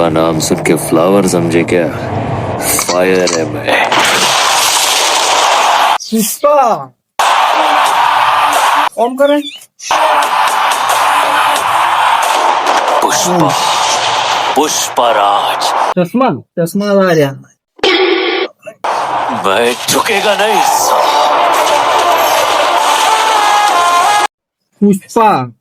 का नाम सुन के फ्लावर समझे क्या? फायर है मैं। ऑन करें। पुष्पा। पुष्पराज। चश्मा। चश्मा ला रहा मैं झुकेगा नहीं। पुष्पा।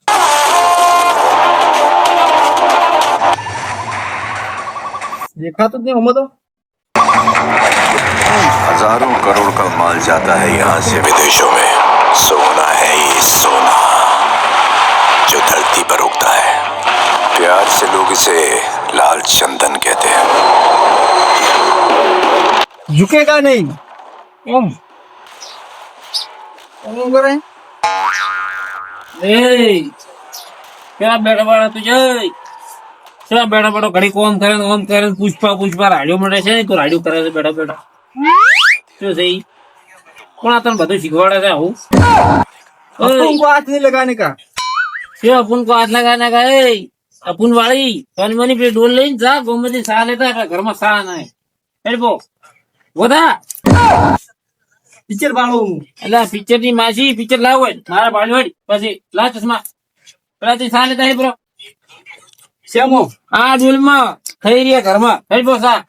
દેખાતું જ નહીં હમણાં તો हजारों करोड़ का माल जाता है यहाँ से विदेशों में सोना है ये सोना जो धरती पर उगता है प्यार से लोग इसे लाल चंदन कहते हैं ઝુકેગા નહીં ઓમ ઓમ કરે એ ક્યાં બેઠા બેઠા ચલા બેઠા બેઠો ઘડી કોમ કરે ને ઓમ કરે પૂછપા પૂછપા રાડિયો મળે છે. ને તો રાડિયો કરે છે બેઠા બેઠા. શું છે કોણ આ તને બધું શીખવાડે છે આવું? અપુન કો હાથ નહીં લગાને કા? કે અપુન કો હાથ લગાને કા? એ અપુન વાળી તન મની પે ડોલ લઈને જા ગોમતી સા લેતા એટલે ઘરમાં સા નાય એડબો વધા પિક્ચર બાળો એટલે પિક્ચરની માસી પિક્ચર લાવો મારા બાળવાડી પછી લા ચશ્મા. પેલા તે સા લેતા હે શ્યામો આ ડોલમાં થઈ રહ્યા ઘરમાં. હેડબો બોસા.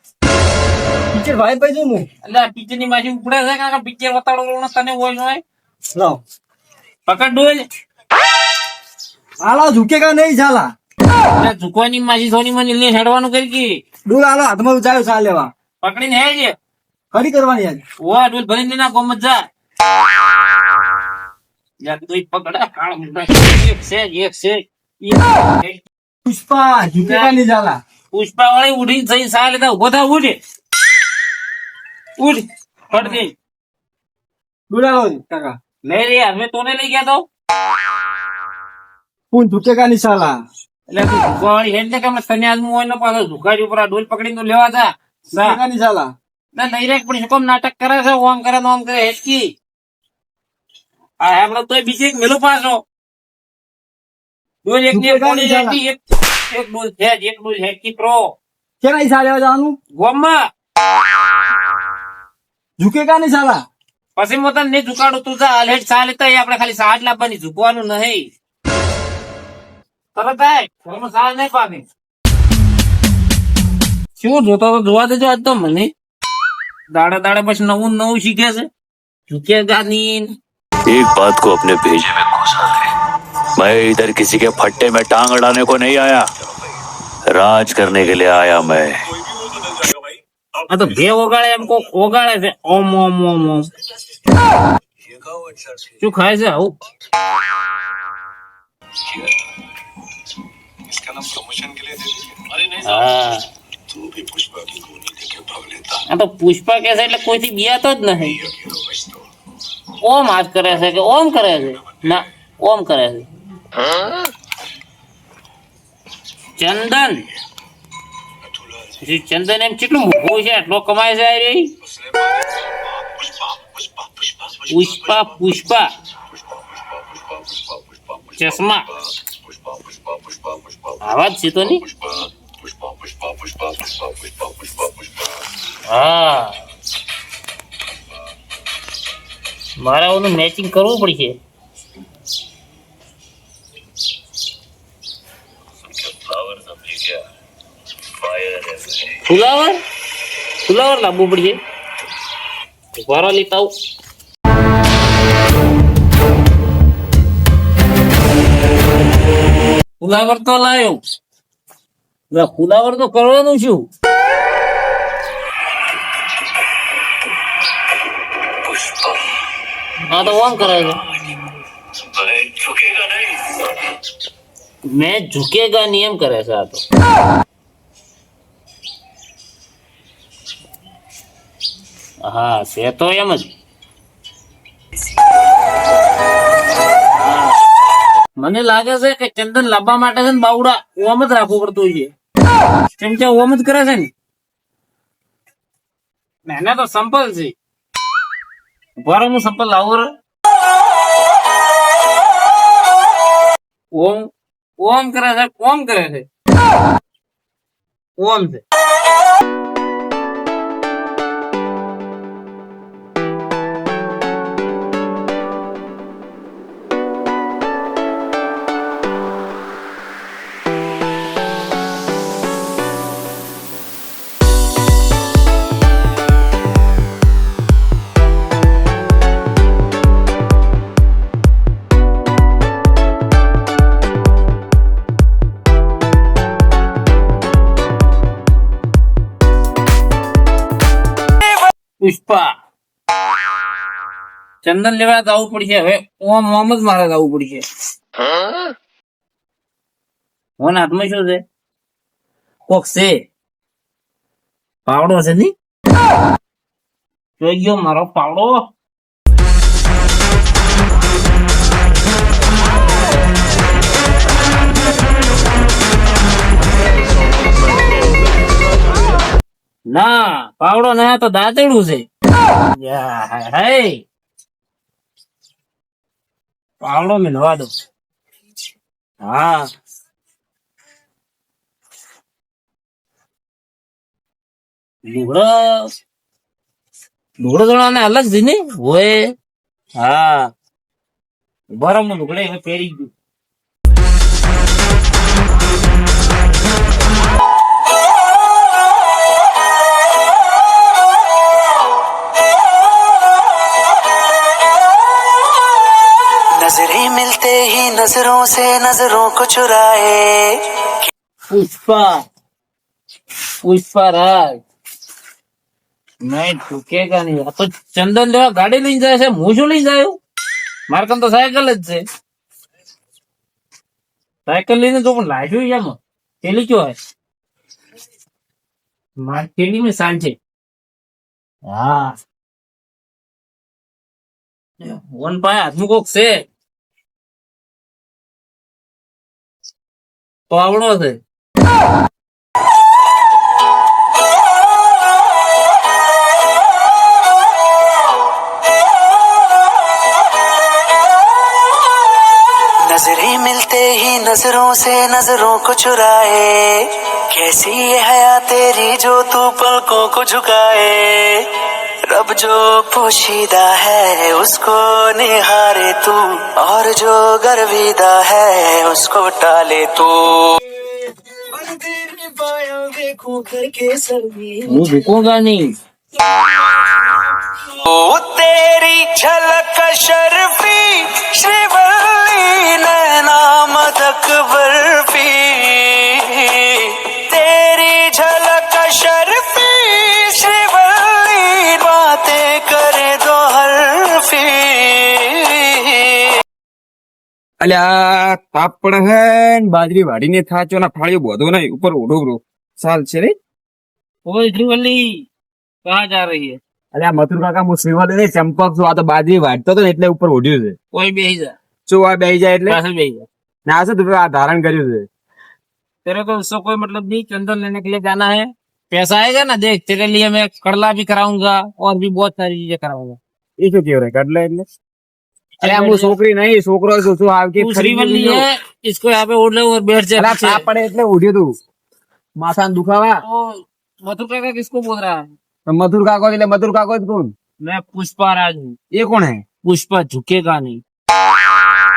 ટીચર ભાઈ ભાઈ જો હું? એટલે ટીચરની માસી ઉપડે છે કાકા પિક્ચર બતાડો તને હોય હોય. લાવ. પકડ ડોલ. આલા ઝુકેગા નહીં ઝાલા? એટલે ઝુકવાની માસી સોની મને લે હેડવાનું કરી કી? ડોલ આલો હાથમાં ઉચાયો ચા લેવા. પકડીને હેડ ખરી કરવાની આજ. ઓવા ડોલ ભરીને ના કોમ જ જા. યાર તો પકડા કાળ મુંડા. એક છે એક છે. પુષ્પા ઝુકેગા નહીં જાલા. પુષ્પા વાળી ઉડી જઈ સા લેતા ઊભો થા ઉઠ ઉઠ ફટ દે આલો કાકા. લઈ રે અમે તોને લઈ ગયા તો? પૂન ઝુકેગા નહીં સાલા. એટલે તું ઝુકવા વાળી હેડ ને કે અમે તને આજ હોય ને પાછો ઝુકાડી ઉપર આ ડોલ પકડીને લેવા જા. ઝુકેગા નહીં ઝાલા ના નહીં રે પણ કામ નાટક કરે છે? ઓમ કરે ને ઓમ કરે હેચકી. આ આપણે તોય બીજી એક મેલો પાછો. ડોલ ખાલી સાજ લાવવાની ઝુકવાનું નહીં. તરત આય. શું જોતો તો જોવા દેજો આજ તો મને. દાડે દાડે પછી નવું નવું શીખે છે. ઝુકે ગાની એક બાત કો અપને ભેજે મેં ઘુસા मैं इधर किसी के फट्टे में टांग अड़ाने को नहीं आया राज करने के लिए आया मैं આ તો બે ઓગાળે એમ કોક ઓગાળે છે ઓમ ઓમ ઓમ ઓમ શું ખાય છે આવું હા આ તો પુષ્પા કે છે એટલે કોઈથી બિયાતો જ નથી ઓમ હાથ કરે છે કે ઓમ કરે છે ના ઓમ કરે છે ચંદન. ચંદન એમ કેટલું મોઘું છે? આટલો કમાય છે રે? પુષ્પા પુષ્પા. ચશ્મા. આવાજ છે તો નહીં? હા. મારા ઓનું મેચિંગ કરવું પડશે. ફુલાવર ફુલાવર લાવવું પડશે ઉભારો લેતા આવું ફુલાવર તો લાયો હવે ફુલાવર તો કરવાનું શું હા તો ઓમ કરે છે મેં ઝુકેગા નિયમ કરે છે હા, છે તો એમ જ. મને લાગે છે કે ચંદન લાવવા માટે છે ને બાવડા ઓમ જ રાખવું પડતું હોય છે. કેમ ઓમ જ કરે છે ને. એને તો સંપલ છે. ઉભારો હું સંપલ લાવું રે. ઓમ ઓમ કરે છે ઓમ કરે છે. ઓમ છે. ચંદન લેવા જવું પડશે. હવે ઓમ ઓમ જ મારે જવું પડશે. ફોન હાથમાં શું છે? કોક છે. પાવડો છે ની જોઈ ગયો મારો પાવડો. ના પાવડો ના તો દાંતેડું છે. યા, પાવડો મિલવા દો હા. લુગડો લુગડો થોડા ને અલગ છે ને? હોય હા. બરમનું લુગડે પહેરી ગયું. नजरों से नजरों को चुराए पुष्पा पुष्पा राज નહીં ચૂકેગા નહીં આ તો ચંદન લેવા ગાડી લઈને જાય છે હું શું લઈને જાય મારે કામ તો સાયકલ જ છે સાયકલ લઈને તો પણ લાગ્યું એમ થેલી કયો હે મારી થેલી મેં સાંજે હા વન પાસે હાથમાં કોક છે તો આવડો છે नजरें मिलते ही नजरों से नजरों को चुराए कैसी ये हया तेरी जो तू पलकों को झुकाए रब जो पोशीदा है उसको निहारे तू। और जो गर्विदा है उसको टाले तू। वो झुकूँगा नहीं। ओ तेरी झलक शर्म અલ્યા તાપ પડે હે ને બાજરી વાડીને થાચો ના ફાળ્યો બધો નહીં ઉપર ઓઢો બ્રો ચાલ છે રે ओए श्रीवल्ली कहाँ जा रही है અલ્યા મથુર કાકા હું શ્રીવલ ને ચંપક છું આ તો બાજરી વાટતો હતો ને એટલે ઉપર ઓઢ્યું છે कोई भी जा શું આ બેહી જાય એટલે कैसे भी जा ના છે તું આ ધારણ કર્યું છે तेरे को उससे कोई मतलब नहीं चंदन लेने के लिए जाना है पैसा आएगा ना देख तेरे लिए मैं कड़ला भी कराऊंगा और भी बहुत सारी चीजें कराऊंगा એ શું કેવું રે કડલે એટલે અલ્યા હું છોકરી નહીં છોકરો છું શું આવ કે तू श्रीवल्ली है इसको यहाँ पे ओढ़ ले और बैठ जा અલ્યા पीछे। તાપ પડે એટલે ઉઠ્યું તું માથાને દુખાવા तो मथुर काका किसको बोल रहा है તો મથુર કાકો એટલે મથુર કાકો જ કોણ मैं पुष्पा राज हूँ એ કોણ હે पुष्पा झुकेगा नहीं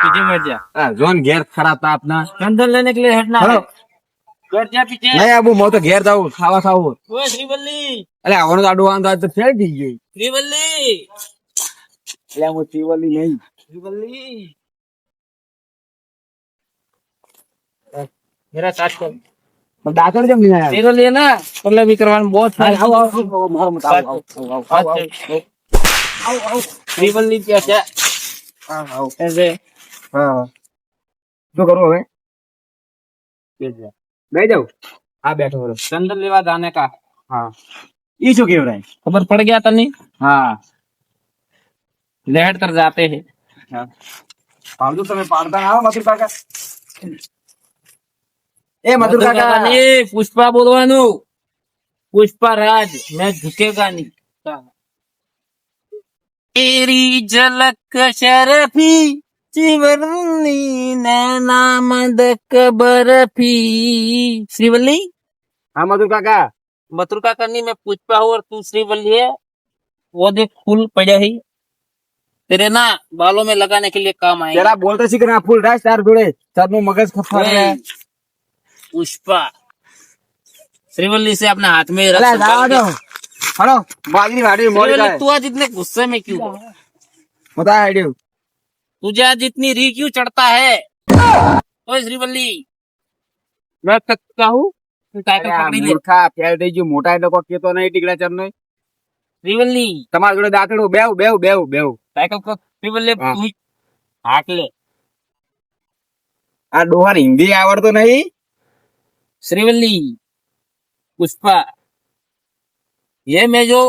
पीछे बैठ जा આ જોન ઘેર ખરા તાપ ના चंदन लेने के लिए हटना है हेलो। बैठ जा पीछे નહીં આબુ હું તો ઘેર જાઉં ખાવા ખાવું ओए श्रीवल्ली એટલે આવવાનું તો આડું આમ તો ફેર થઈ ગઈ श्रीवल्ली એટલે હું શિવલી નહીં मेरा कर जब तेरे लिए ना बहुत हाँ हाँ हाँ खबर पड़ गया था नहीं हाँ लहर कर जाते हैं હા પાડું તમે પાડતા ના આવો મથુર કાકા એ મથુર કાકા नहीं पुष्पा बोलवानु पुष्पा राज मैं झुकेगा नहीं तेरी झलक शरफी जीवनी नैना मदक बर्फी श्रीवल्ली હા મધુર કાકા मथुर का करनी मैं पुष्पा हूँ और तू श्रीवल्ली है वो देख फूल पड़े ही तेरे ना बालों में लगाने के लिए काम आएंगे જરા બોલતો શીખ ને આ ફૂલ રાખ તાર જોડે તારનું મગજ ખફા ओए, पुष्पा श्रीवल्ली से अपने हाथ में रख અલા संभाल જાવા के। દો હલો બાજરી વાડી મોડી श्रीवल्ली કાય तू आज इतने गुस्से में क्यों है? બતા આઈડિયો तुझे आज इतनी री क्यों चढ़ता है ओए श्रीवल्ली मैं क्या हूँ तू टाइटल पकड़ी ले મૂર્ખા ફેલ થઈ ગયું મોટા એટલે કોઈ કેતો નહીં ટીકડા ચરનો श्रीवल्ली તમારા જોડે દાંતડું બેવ બેવ બેવ બેવ टाइटल को श्रीवल्ली हाँ। तू हाथ ले આ ડોહાને હિન્દી આવડતો નહીં श्रीवल्ली पुष्पा ये मैं जो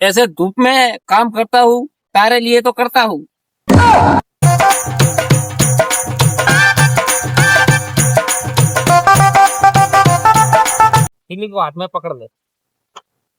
ऐसे धूप में काम करता हूँ तारे लिए तो करता हूँ टिकली को हाथ में पकड़ ले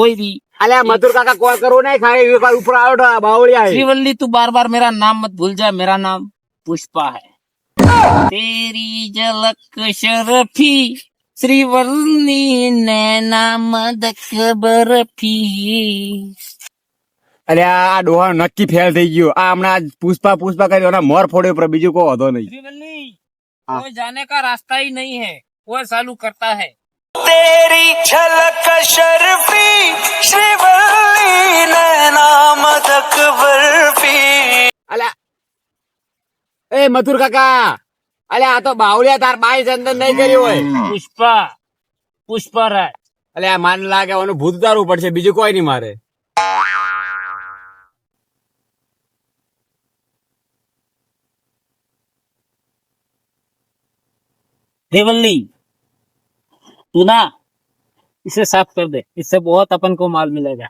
कोई भी અલે આ મધુર કાકા કોલ કરો નહીં ખાલી એક વાર ઉપર આવ્યો તો આ બાવળિયા છે. श्रीवल्ली तू बार बार मेरा नाम मत भूल जा मेरा नाम पुष्पा है तेरी झलक शरफी श्रीवल्ली नैना मदक बर्फी અલે આ ડોહા નક્કી ફેલ થઈ ગયો આ હમણાં પુષ્પા પુષ્પા કરી એના મોર ફોડ્યો પર બીજું કોઈ હતો નહીં श्रीवल्ली हाँ। कोई जाने का रास्ता ही नहीं है वो તેરી ઝલક શરફી શ્રીવલ્લી નૈના મદક એ મથુર કાકા અલ્યા આ તો બાવળિયા તાર બાઈ ચંદન નહીં કર્યું હોય પુષ્પા પુષ્પરાજ અલ્યા માન લાગે ઓનું ભૂત ઉતારવું પડશે બીજું કોઈ નહીં મારે દેવલ્લી तू ना इसे साफ़ कर दे इससे बहुत अपन को माल मिलेगा।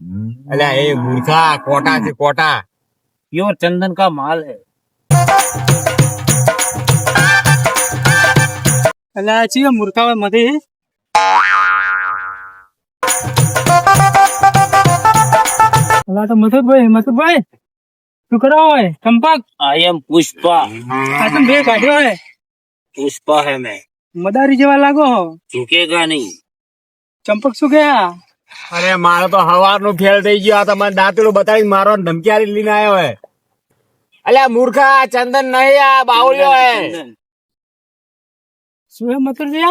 हम्म। अरे ये मूर्खा कोटा से कोटा। प्योर चंदन का माल है। अलाची मूर्खामध्ये अला तो मधुर भाई मधुर भाई। तू करा होय चंपक आई एम पुष्पा तुम बे काटे है। पुष्पा है मैं। મદારી જેવા લાગો હો? ઝૂકેગા નહીં. ચંપક શું ગયા? અરે મારે તો હવારનું ફેલ થઈ ગયો. તમારે દાંતેલું બતાવી મારો ધમકી લઈને આવ્યો હે. અલ્યા મૂર્ખા ચંદન નહીં આ બાવળિયો હે. શું હે મતલબ છે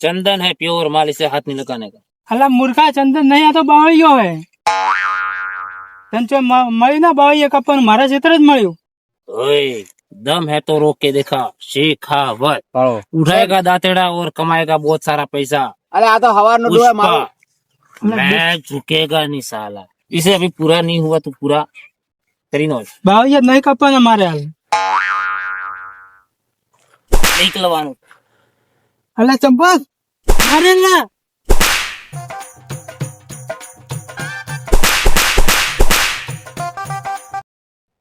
ચંદન હે પ્યોર માલી છે હાથની લગાને કા. અલ્યા મૂર્ખા ચંદન નહીં આ તો બાવળિયો હે. તને મળ્યું ના બાવળિયા કપન મારા ચિત્ર જ મળ્યું. ઓય. दम है तो रोक के देखा शेखावत उठाएगा दातेड़ा और कमाएगा बहुत सारा पैसा અરે આ તો હવારનું ડોહા पुष्पा મારો मैं झुकेगा नहीं साला इसे अभी पूरा नहीं हुआ तो पूरा करीनो બાવળિયા જ નહીં કપવાના મારે હાલ निकलवानो અલા ચંપક અરે ના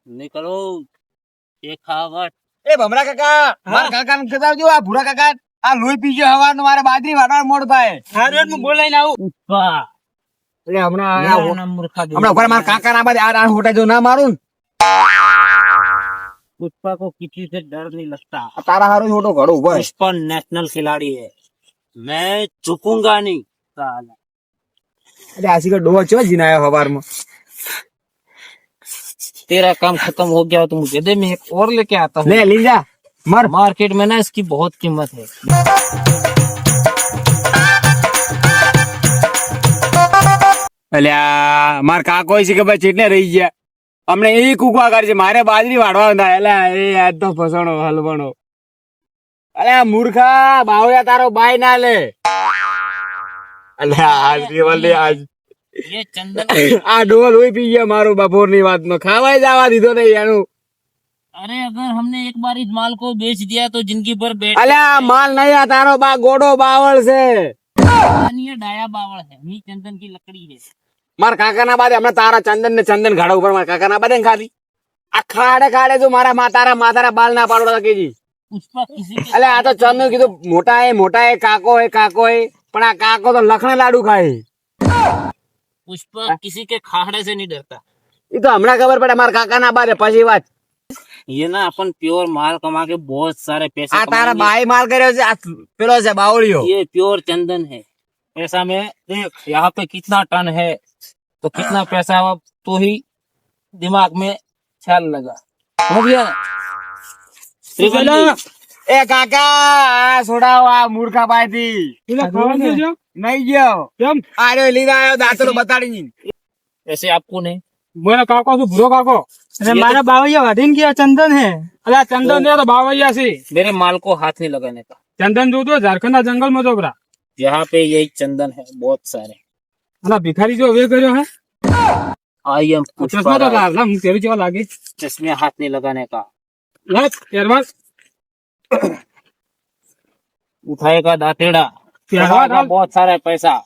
निकलो शेखावत એ ભમરા કાકા મારા કાકા ને કહેતા આવજો આ ભૂરા કાકા આ લોહી પીજો હવારનું મારે બાજરી વાટવા મોડ થાય હારું હું બોલાઈને આવું पुष्पा એટલે હમણાં આ मेरा હો- नाम मूर्खा હમણાં ઉપર મારા કાકા ના બાદ આ આ હોટા જો ના મારું ને, पुष्पा को किसी से डर नहीं लगता આ તારા હારું હોટો ઘડો ઉભો રહે. पुष्पा नेशनल खिलाड़ी है मैं झुकूंगा नहीं साला એટલે આ શીખર ડોહો ચો જીને આવ્યો હવારમાં तेरा काम खत्म हो गया हो तो मुझे दे मैं एक और लेके आता हूँ લે લઈ જા મર मार्केट में ना इसकी बहुत कीमत है અલ્યા માર કાકો છે કે ભાઈ ચેટલે રહી ગયા અમને એ કુકવા કરે છે મારે બાજરી વાળવા હતા એલા એ આજ તો ફસણો હલવણો અલ્યા મૂર્ખા બાવળિયા તારો બાય ના લે અલ્યા આજ કેવલ આજ ये चंदन આ ડોલ હોય પી ગયા મારો બપોરની વાતમાં ખાવાય જવા દીધો ને એનું. અરે અગર હમને એક બાર ઇસ માલ કો બેચ દિયા તો જિંદગી ભર બેઠ અલ્યા માલ નહીં આ તારો બા ગોડો બાવળ છે. અન્ય ડાયા બાવળ છે. ની ચંદન કી લકડી છે. મારા કાકા ના બાદ હમણે તારા ચંદન ને ચંદન ઘાડા ઉપર મારા કાકા ના બાદ ખાધી. આ ખાડે ખાડે જો મારા માતારા માતારા બાલ ના પાડવા કેજી અલે આ તો ચંદન કીધું મોટા એ મોટા એ કાકો એ કાકો એ. પણ આ કાકો તો લખણ લાડુ ખાય. पुष्पा किसी के खाड़े से नहीं डरता એ તો હમણાં ખબર પડે મારા કાકાના બાદે પછી વાત ये ना अपन प्योर माल कमा के बहुत सारे पैसे આ તારા कमाएंगे। બાઈ માલ કર્યો છે આ પેલો છે બાવળીયો ये प्योर चंदन है ऐसा में देख यहाँ पे कितना टन है तो कितना पैसा हुआ तो ही दिमाग में ख्याल लगा हो गया श्रीकांत जी, એ કાકા આ છોડાવો આ મૂર્ખા બાઈ થી પેલા ખાવા દેજો નહીં ગયો કેમ આરે લીધા આવ્યો દાંતરો બતાડી ऐसे आपको नहीं મારા કાકો શું ભૂરો કાકો અરે મારા બાવૈયા વાઢીને ગયા ચંદન હે અલા ચંદન ને તો બાવૈયા છે मेरे माल को हाथ नहीं लगाने का ચંદન જોતો ઝારખંડ ના જંગલ માં જોબરા यहाँ पे यही चंदन है बहुत सारे અલા ભિખારી જો વે કર્યો હે आई एम ચશ્મા તો લાવ ના હું તેરી જેવા લાગે चश्मे हाथ नहीं लगाने का લાવ ત્યારબાદ उठाएगा दातेड़ा प्यारा कमाएगा बहुत सारा पैसा।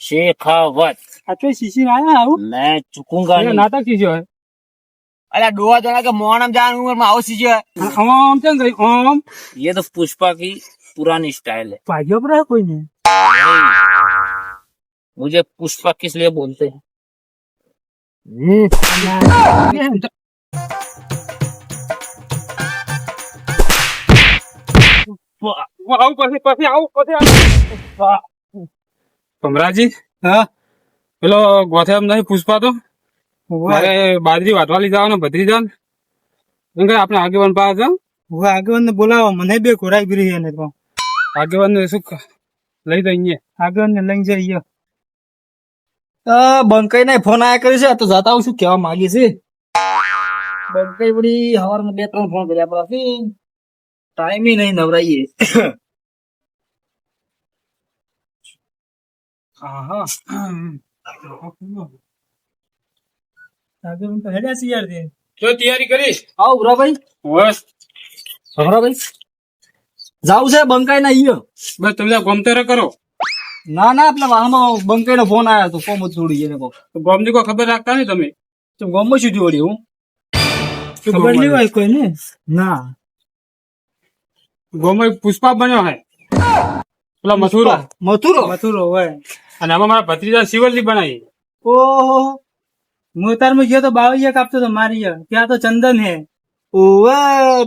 शेखावत। अच्छा शीशी आया हूँ मैं चुकूँगा नाटक शीशो है। अरे डोवा जाना के मोहनम जान उम्र में आओ शीशो है। हाँ, ओम चल गई ओम। ये तो पुष्पा की पुरानी स्टाइल है। पाइयो पर है कोई नहीं। मुझे पुष्पा किस लिए बोलते हैं? पुष्पा। આવું પછી પછી આવું પછી ભમરાજી? હા? પેલો ગોથે એમ નહીં પુષ્પા તો? મારે બાજરી વાટવા લઈ જવાનો ભત્રી જાન એમ કે આપણે આગેવાન પાસે હું આગેવાન ને બોલાવો મને બે ઘોડાઈ ગરી ને તો. આગેવાન ને શું લઈ તો અહીંયા. આગેવાન ને લઈ જઈએ બંકાઈ ને ફોન આયા કર્યો છે તો જતા હું શું કેવા માંગી છે? બંકાઈ વળી હવારમાં બે ત્રણ ફોન કર્યા પછી ટાઈમ નહીં નવરાઈએ. હા હા તો છે યાર તૈયારી કરીશ. આવો ભૂરાભાઈ બસ. ભૂરાભાઈ જાવું છે બંકાઈ ના ઈયો. બસ તમે ગમતેરે કરો. ના ના આપણા વાહનમાં બંકાઈ નો ફોન આવ્યો તો કોમ થોડી એને કહો ગોમની કોઈ ખબર રાખતા ને તમે? તો ગોમમાં શું વળી હું? ખબર? નહીં હોય કોઈ ને. ના ગોમમાં પુષ્પા બન્યો હે. પેલા મથુરો. મથુરો? મથુરો હોય. અને આમાં મારા ભત્રીજા શિવલજી બનાવી. ઓહો. મોતારમાં ગયો તો બાવૈયા કાપતો તો મારી. ત્યાં તો ચંદન હે. ઓવે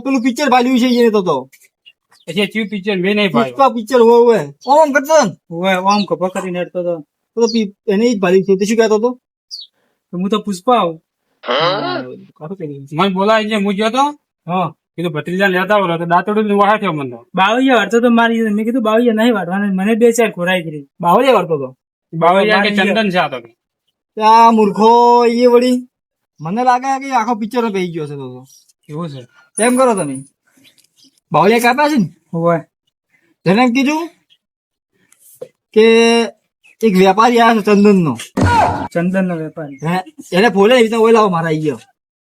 પેલું પિક્ચર ભાલ્યું છે એને તો તો. પછી ચીવ પિક્ચર મેં નહીં ભાઈ પુષ્પા પિક્ચર હોય ઓવે ઓમ કરતો ને હોય ઓમ કપા કરીને હેડતો તો. તો એને જ ભાલ્યું છે. તે શું કહેતો તો હું તો પુષ્પા. મને બોલાય છે હું ગયો તો. હા. કીધું ભત્રીજા લેતા આવો તો દાંતડું વાહે થયો મને બાવીયા બાવૈયા વાળતો તો મારી. મેં કીધું બાવૈયા નહીં વાળવાના મને બે ચાર ખોરાઈ કરી. બાવળિયા વાળતો હતો બાવળિયા કે ચંદન છે આ તો. આ મૂર્ખો એ વળી. મને લાગે કે આખો પિક્ચર બેસી ગયો છે તો. એવું છે? એમ કરો તમે. બાવળિયા કાપ્યા છે ને? હોય જેને કીધું કે એક વેપારી આવ્યો છે ચંદન નો ચંદન નો વેપારી એને ફોલે એવી ઓય લાવો મારા આવી ગયો.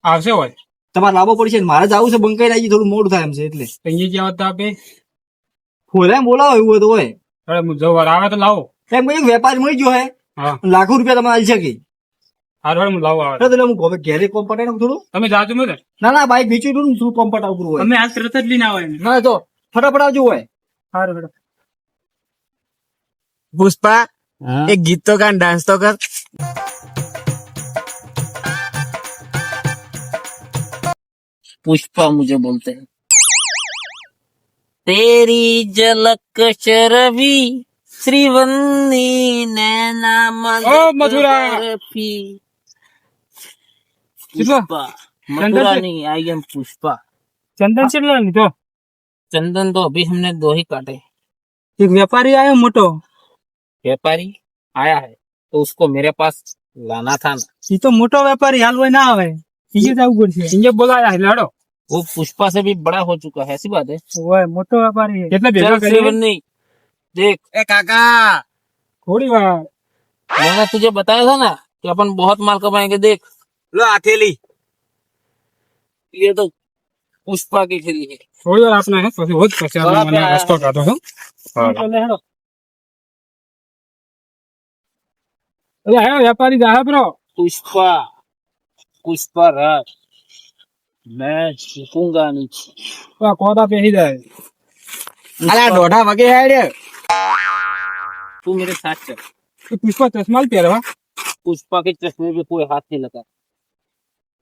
આવશે હોય. તમારે લાવવો પડશે ને. મારે જવું છે બંકાઈ આવી થોડું મોડું થાય એમ છે એટલે. અહીંયા જ્યાં આવતા આપે. ફોલે બોલાવો એવું હોય તો હોય. હું જવું આવે તો લાવો. એમ કહ્યું વેપારી મળી ગયો હે હા લાખો રૂપિયા તમે આવી શકે હાર વાર હું લાવો આવે એટલે હું હવે ઘેરે કોમ પટાઈ નાખું થોડું તમે જાજો મને ના ના બાઈક વેચ્યું હતું ને શું કોમ પટાવવું હોય અમે આજ તરત જ લઈને આવે ના તો ફટાફટ આવજો હોય સારું હેડો. પુષ્પા એક ગીત તો ગાન ડાન્સ તો કર पुष्पा मुझे बोलते हैं तेरी झलक शरवी श्रीवन्नी नैना मधुरा मधुरा नहीं आई एम पुष्पा। चंदन हाँ। चिल्ला नहीं तो? चंदन तो अभी हमने दो ही काटे। एक व्यापारी आया मोटो। व्यापारी आया है तो उसको मेरे पास लाना था ना। ये तो मोटो व्यापारी हाल वही ना आवे। ये जाऊ पड़े ये बोला है लाड़ो। वो पुष्पा से भी बड़ा हो चुका है ऐसी बात है। वो है मोटो व्यापारी है। कितना बेचो नहीं देख। ए काका। थोड़ी बार। मैंने तुझे बताया था ना कि अपन बहुत माल कमाएँगे देख। लो हथेली। ये तो पुष्पा की खरी है। थोड़ी बार आपने है तो बहुत पहचान मैंने रास्ता काटो हाँ। है। अरे आयो व्यापारी गाहा ब्रो पुष्पा। पुष्पा राज मैं झुकूँगा नीचे कोदा पे ही जाए? अरे डोडा वगे है तू मेरे साथ चल। तो पुष्पा चश्मा भी पहले पुष्पा के चश्मे पे कोई हाथ नहीं लगा।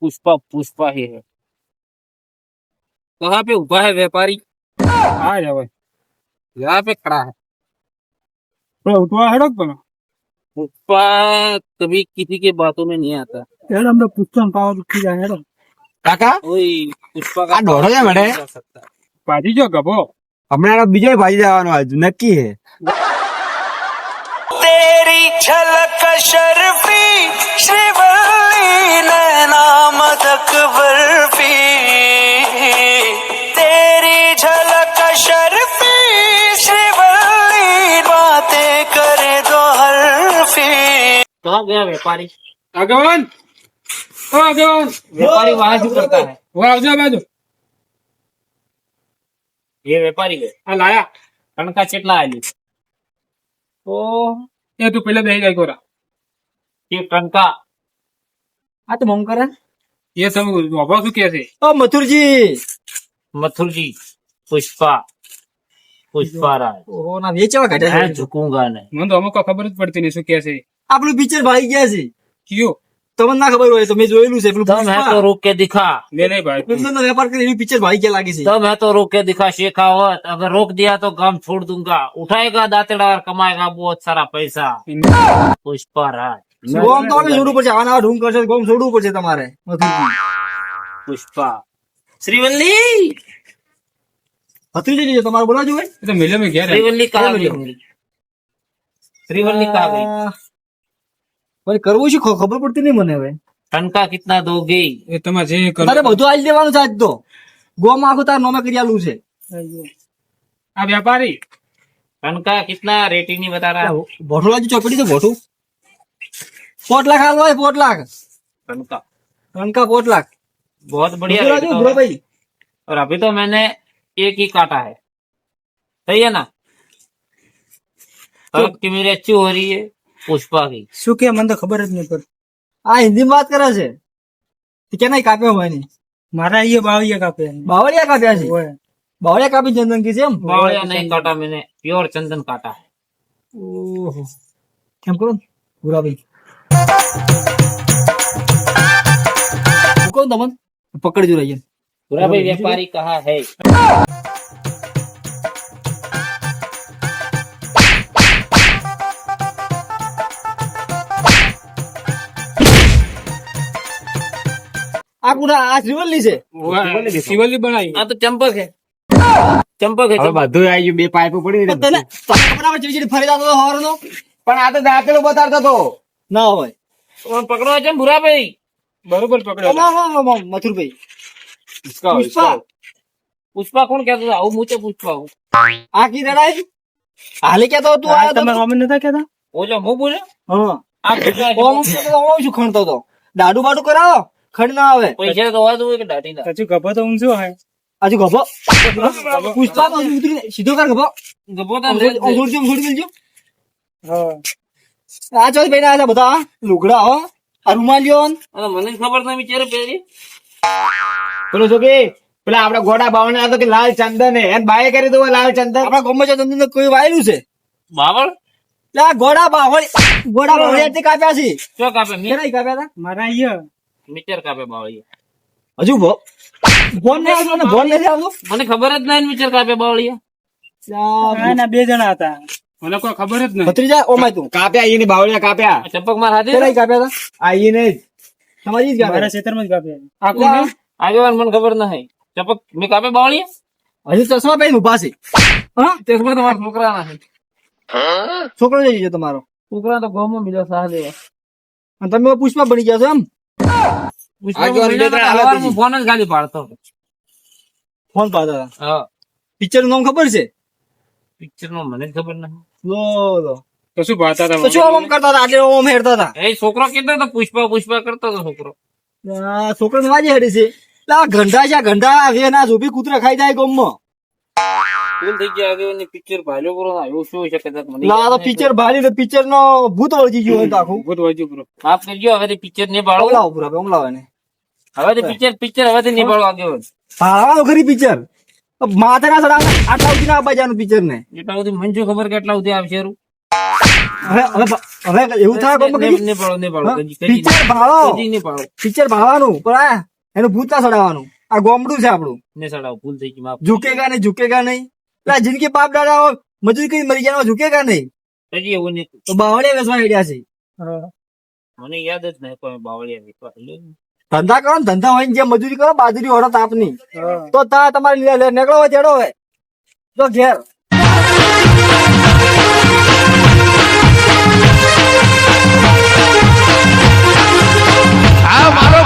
पुष्पा पुष्पा ही है। कहाँ पे उभा है व्यापारी? आ जा भाई। यहाँ पे खड़ा है। उठवा हड़क बना पुष्पा कभी किसी के बातों में नहीं आता। यार हम लोग पुष्पा का पावर की जाने काका? ओए पुष्पा का हाँ, ढोड़ो जा बड़े पाजी जो गबो। હમણાં બીજો ભાઈ જવાનો આજ નક્કી હે तेरी झलक शर्फी श्रीवल्ली नैना मदक बर्फी तेरी झलक शर्फी श्रीवल्ली बातें करे दो हरफी कहाँ गया व्यापारी આગેવાન ઓ આગેવાન व्यापारी वहां से करता है ઓ આવજો આ બાજુ એ વેપારી આ લાયા. કણકા કેટલા આલી તો એ તું પેલા બે જાય કોરા. એ કણકા આ તો મમ કરે એ તમે અભાવ શું કે છે? ઓ મથુરજી. મથુરજી પુષ્પા. પુષ્પા રાય ઓહો ના વેચવા ઘટે ઝુકુંગા ને મને તો અમુક ખબર જ પડતી નહીં શું કે છે. આપણું પિક્ચર ભાઈ ગયા છે. કયો? તમને ના ખબર હોય તો મેં જોયેલું છે પેલું તમે તો રોક કે દિખા મેં નહીં ભાઈ પેલું વેપાર કરી એવી પિક્ચર ભાઈ કે લાગી છે તમે તો રોક કે દિખા શેખા હોત અગર રોક દિયા તો ગામ છોડ દુંગા ઉઠાયેગા દાંતેડા और કમાયેગા બહુ સારા પૈસા પુષ્પા રાજ ગોમ તો છોડવું પડશે આના ઢૂંગ કરશે ગોમ છોડવું પડશે તમારે પુષ્પા શ્રીવલ્લી ભત્રીજી તમારે બોલાજો હોય એટલે મેલે મેં ઘેર શ્રીવલ્લી કાગળી શ્રીવલ્લી કાગળી મને કરવું શું ખ- ખબર પડતી નહીં મને હવે टनका कितना दोगी એ તમારે જે કરવું તારે બધું આલી દેવાનું છે આજ તો ગોમ આખું તાર નોમે કરી આલું છે આ વ્યાપારી टनका कितना रेटिंग नहीं बता रहा ભોઠું લાજી ચોપડી છે ભોઠું પોટ લાખ હાલ હોય પોટ લાખ टनका રણકા પોટ લાખ बहुत बढ़िया ભોઠું रेट લાજી तो ઉભરો है। ભાઈ और अभी तो मैंने एक ही काटा है सही है ना तब की मेरी अच्छी हो रही है પુષ્પા પુષ્પાકી. શું કે મને તો ખબર જ નહીં પડતી આ હિન્દી વાત કરે છે? ક્યાં કાપ્યો હોય નહીં મારા અહીંયા બાવળિયા કાપે બાવળિયા કાપ્યા છે? બાવળિયા કાપી ચંદન કી છે બાવળિયા નહીં કાટા મેને પ્યોર ચંદન કાટા. ઓહો. કેમ કરો ગુરાબી કોણ તમને? પકડજો રહીએ ગુરાબી વેપારી કહા હે? આ કુડા આ સિવલની છે. સિવલની બનાવી. આ તો ચંપક છે. ચંપક છે બધું આવી ગયું બે પાઇપો પડી તને બરાબર ચીડી ફરી જતો હતો હોરનો પણ આ તો દાંતેલો બતાડતો તો ના હોય. ઓન પકડો છે ભૂરા બરોબર પકડ્યો હા હા હા મથુર પુષ્પા પુષ્પા. કોણ કેતો આવું મૂચે પુષ્પા હું આ કી રડાય? હાલે કેતો તું આ તમે કોમેન્ટ નતા કેતા ઓલો હું બોલ્યો હા. આ કોણ શું ખણતો તો દાડુ બાડુ કરાવો. ખડ ના આવે. પૈસા ગવા દઉં કે દાટી ના? હજુ ગભો તો હું હે હજુ ગભો. પુષ્પા તો ઉતરી સીધો કર ગભો. ગભો તો છોડજો છોડી દેજો હા. આ ચાલ ભાઈ ના બધા લુગડા હો. આ રૂમાલ લ્યો અને મને ખબર ના વિચારે પહેરી? બોલો છો કે પેલા આપડા ગોડા બાવણ હતો કે લાલ ચંદન એને બાય કરી દો લાલ ચંદન. આપડા ગમે ચંદન કોઈ વાયેલું છે? બાવળ? લા ગોડા બાવળ. ગોડા બાવળ કાપ્યા છે. શું કાપ્યા? મેં કાપ્યા હતા? મારા અહીંયા. મીટર કાપે બાવળી હજુ ફોન નહીં ને ફોન નથી આવતો મને ખબર જ નહીં મીટર કાપે બાવળી ના ના બે જણા હતા. મને કોઈ ખબર જ નહીં. ભત્રીજા ઓમાય તું. કાપ્યા ઈની બાવળિયા કાપ્યા. ચંપક માર હાથે? કેનાય કાપ્યા હતા આ ઈને જ. તમારી જ મારા કાપ્યા ક્ષેત્રમાં જ કાપ્યા. આ કોણ આગેવાન મને ખબર નહીં. ચંપક મેં કાપે બાવળિયા હજુ ચશ્મા પહેરીને ઊભા છે. હા? ચશ્મા તમારા છોકરા ના છોકરો જઈ ગયો તમારો. છોકરા તો ગૌમાં બીજો સાહ અને તમે પુષ્પા બની ગયા છો એમ આગેવાન બે ત્રણ હાલત હતી. ફોન જ ગાલી પાડતો. ફોન પાડતા હા. પિક્ચર નામ ખબર છે? પિક્ચર નો મને ખબર નહીં લો લો. તો શું ભાતા હતા શું આમ કરતા હતા? આટલે ઓમ હેરતા હતા? એ છોકરો કેતો હતો પુષ્પા પુષ્પા કરતો હતો છોકરો. આ છોકરો વાજે હેડે છે. લા ઘંટા છે આ ઘંટા વે ના જોબી કૂતરા ખાઈ જાય ગમમાં. ભૂલ થઈ ગયા આગળ પિક્ચર ભાલ્યો પૂરો આવ્યો શું છે કદાચ મને ના તો પિક્ચર ભારી પિક્ચર નો ભૂત વળગી ગયો આખું. ભૂત વળજી પૂરો માફ કરજો હવે પિક્ચર નહીં ભાળો ઓમલાવો પૂરા ઓમલાવો એને. હવે પિક્ચર પિક્ચર હવે નહીં ભાળો આગળ ભાળવાનું ખરી પિક્ચર માથે ના ચડાવે આટલા સુધી ના અપાઈ પિક્ચર ને. એટલા સુધી મને શું ખબર આવશે એવું થાય પિક્ચર ભાળો. પિક્ચર ભાળવાનું પણ આ એનું ભૂત ના ચડાવવાનું આ ગોમડું છે આપણું. ને સડાવ ભૂલ થઈ ગઈ ઝુકેગા નહીં ઝુકેગા નહીં. પેલા જિંદગી બાપ દાદા મજૂરી કરી મરી ગયા ઝુકેગા નહીં. હજી એવું નહીં. તો બાવળિયા વેચવા છે. મને યાદ જ નહીં કોઈ બાવળિયા વિશ્વાસ ધંધા કરો ને, ધંધા હોય જે મજૂરી કરો, બાજરી ઓળો તાપની તો તા તમારે લે- લે- નીકળો હોય તેડો હોય તો ઘેર. આ મારો